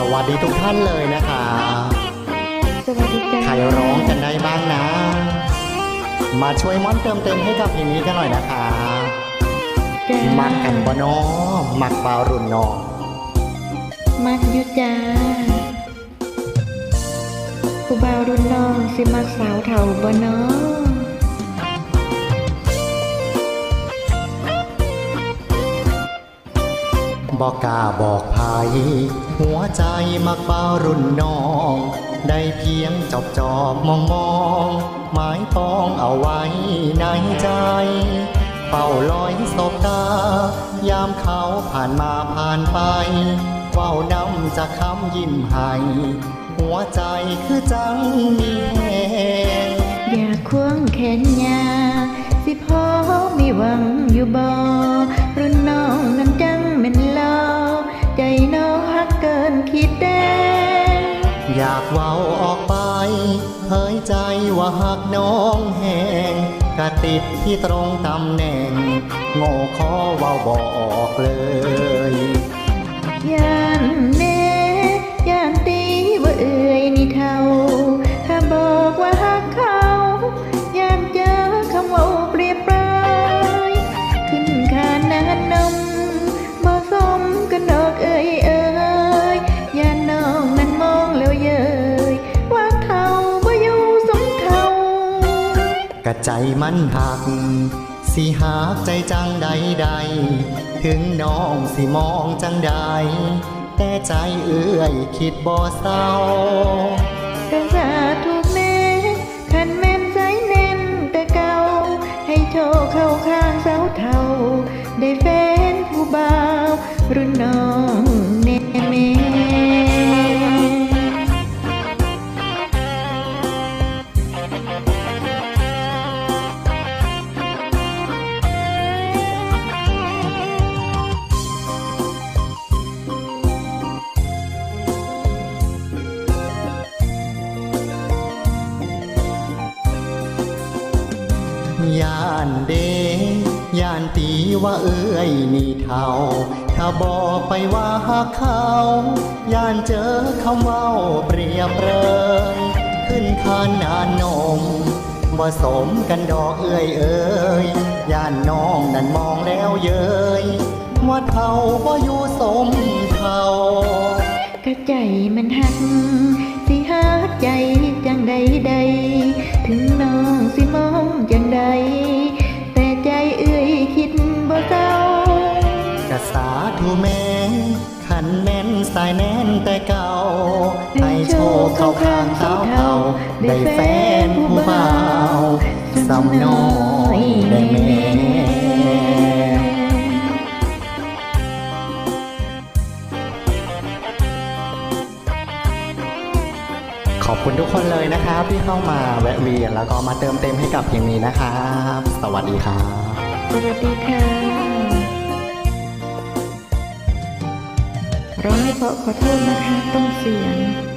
สวัสดีทุกท่านเลยนะคะ สวัสดีจ้าใครร้องกันได้บ้างนะ มาช่วยม่อนเติมเต็มให้กับเพลงนี้กันหน่อยนะคะจ้ามักกันบ่น้อมักบาวรุ่นน้องมักอยู่จ้าผู้บ่าวรุ่นน้องสิมักสาวเฒ่าบ่น้อ บอกกาบอกภัยหัวใจมักบารุ่นน้อง ได้เพียงจอบจอบมองมองหมายปองเอาไว้ในใจเฝ้าลอยสบตายามเขาผ่านมาผ่านไปเฝ้านำจากคำยิ้มให้หัวใจคือจังมีแหงอยากควงแขนยาสิพอมีหวังอยู่บ่ เผยใจว่าหักน้องแหงกะติดที่ตรงตำแหน่ง โง่ขอว้าบอกเลยย่านเน่ย่านตีว่าเอ่ยนี่เท่า ถ้าบอกว่าฮักเขาย่านเจอคำว่าเปรียบเปรยขึ้นขานานนม กะใจมันหัก สิหากใจจังใดใดๆถึงน้องสิมองจังใด แต่ใจเอื้อยคิดบ่เศร้ารักษาถูกแน่ขันแม่นใจแน่นแต่เก่า ให้โชคเข้าข้างสาวเท่าได้แฟนผู้บ่าว รุ่นน้องแน่แม่ ย่านเดย่านตีว่าเอ้ยนี่เท่า ถ้าบอกไปว่าหักเขาย่านเจอคำเว้าเปรียบเรยขึ้นคานนานนมบ่สมกันดอกเอ้ยเอ้ยย่านน้องนั่นมองแล้วเย้ยว่าเท่าบ่อยู่สมเท่ากระใจมันหักสิหักใจจังใดใดถึงน้องสิมอง ขันแม่นสายแน่นแต่เก่าให้โชคเข้าข้างเท้าเท่าได้แฟนผู้เบาสำน้อยได้แม่ขอบคุณทุกคนเลยนะครับ ที่เข้ามาแวะเวียนแล้วก็มาเติมเต็มให้กับเพลงนี้นะครับ สวัสดีครับ สวัสดีค่ะ ร้องให้เพราะขอโทษนะคะต้องเสียง